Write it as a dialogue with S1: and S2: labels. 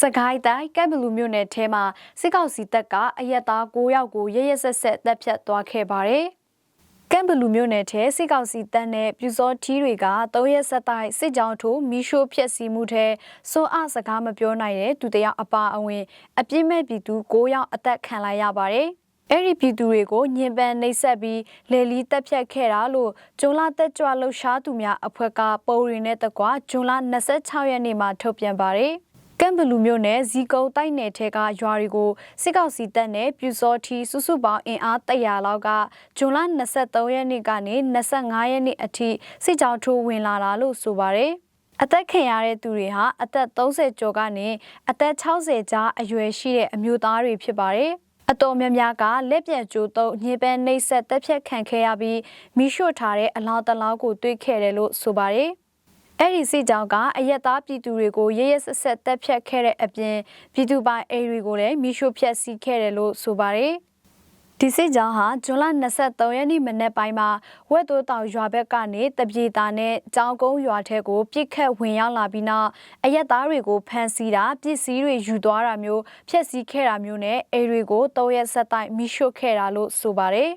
S1: စကိုင်းတိုင်းကပ်ဘလူမြို့နယ်ထဲမှာစစ်ကောင်စီတပ်ကအရက်သား9ယောက်ကိုရရဆက်ဆက်တပ်ဖြတ်သွားခဲ့ပါတယ်။ကမ်ဘလူမြို့နယ်ထဲစစ်ကောင်စီတပ်နဲ့ပြူစောထီးတွေက၃ရက်ဆက်တိုက်စစ်ကြောင်းထိုးမီးရှို့ဖျက်ဆီးမှုထဲစိုးအစကားမပြောနိုင်တဲ့သူတယောက်အပါအဝင်အပြစ်မဲ့ပြည်သူ9ယောက်အသက်ခံလိုက်ရပါတယ်။အဲ့ဒီပြည်သူတွေကိုညင်ပန်းနှိပ်စက်ပြီးလေလီတက်ဖြတ်ခဲ့တာလို့ဂျွန်လာတက်ကြွလှူရှားသူများအဖွဲ့ကပုံရင်းနဲ့တကွဂျွန်လာ26ရက်နေ့မှာထုတ်ပြန်ပါတယ်။ ကမ်ဘလူမျိုးနဲ့ဇီကုံတိုက်နယ်ထဲကရွာတွေကိုစစ်ကောင်စီတပ်နဲ့ပြူစောထီစုစုပေါင်းအင်အား100လောက်ကဂျွန်လ23ရက်နေ့ကနေ25ရက်နေ့အထိစစ်ကြောင်းထိုးဝင်လာတာလို့ဆိုပါတယ်အသက်ခံရတဲ့သူတွေဟာအသက်30ကျော်ကနေအသက်60ကြားအရွယ်ရှိတဲ့အမျိုးသားတွေဖြစ်ပါတယ်။အတော်များများကလက်ပြန်ကျိုးတုပ်ညင်ပန်းနှိပ်ဆက်တက်ဖြတ်ခံခဲ့ရပြီးမိရှို့ထားတဲ့အလောင်းတလောင်းကိုတွေ့ခဲ့တယ်လို့ဆိုပါတယ်။ အဲ့ဒီစစ်ကြောင်းကအရက်သားပြည်သူတွေကိုရရဆက်ဆက်တက်ဖြတ်ခဲ့တဲ့အပြင်ပြည်သူပိုင်အိမ်တွေကိုလည်းမိရှို့ဖျက်ဆီးခဲ့တယ်လို့ဆိုပါတယ်ဒီစစ်ကြောင်းဟာဇွန်လ23ရက်နေ့မနက်ပိုင်းမှာဝက်တိုးတောင်ရွာဘက်ကနေတပြေတာနဲ့ကြောင်ကုန်းရွာထဲကိုပြစ်ခတ်ဝင်ရောက်လာပြီးနောက်အရက်သားတွေကိုဖမ်းဆီးတာပစ္စည်းတွေယူသွားတာမျိုးဖျက်ဆီးခဲ့တာမျိုးနဲ့အိမ်တွေကို၃ရက်ဆက်တိုက်မိရှို့ခဲ့တာလို့ဆိုပါတယ်